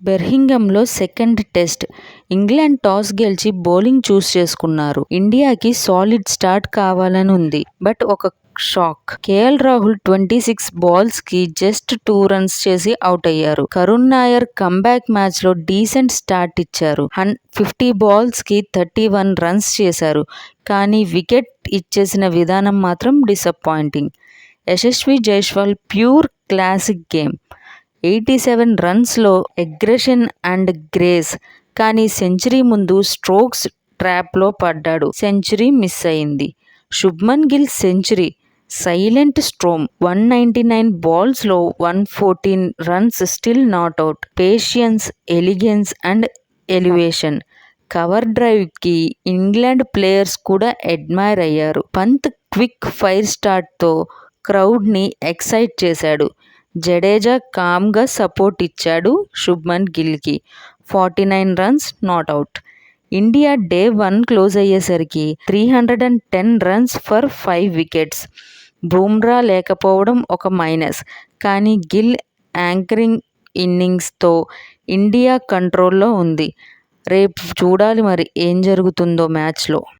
బెర్హింగంలో second test England toss గెలిచి bowling choose చేసుకున్నారు. ఇండియాకి సాలిడ్ స్టార్ట్ కావాలని ఉంది బట్ ఒక shock! KL Rahul twenty six బాల్స్కి just two runs చేసి అవుట్ అయ్యారు కరుణ్ నాయర్ కమ్బ్యాక్ మ్యాచ్లో డీసెంట్ స్టార్ట్ ఇచ్చారు. ఫిఫ్టీ బాల్స్కి థర్టీ వన్ రన్స్ చేశారు. కానీ వికెట్ ఇచ్చేసిన విధానం మాత్రం disappointing. Yashasvi Jaiswal pure classic game eighty seven రన్స్లో aggression and grace. కానీ సెంచరీ ముందు స్ట్రోక్స్ ట్రాప్లో పడ్డాడు. సెంచరీ మిస్ అయింది Shubman Gill century silent storm one ninety nine బాల్స్లో one fourteen runs still out patience elegance and elevation! Cover డ్రైవ్కి England players కూడా admire అయ్యారు. Pant quick fire స్టార్ట్తో క్రౌడ్ని excite చేశాడు. జడేజా కామ్గా సపోర్ట్ ఇచ్చాడు Shubman గిల్కి. Forty nine runs not out India day one close అయ్యేసరికి three hundred and ten runs for five wickets! Bumrah లేకపోవడం ఒక మైనస్. కానీ గిల్ యాంకరింగ్ ఇన్నింగ్స్తో ఇండియా కంట్రోల్లో ఉంది. రేపు చూడాలి మరి ఏం జరుగుతుందో మ్యాచ్లో!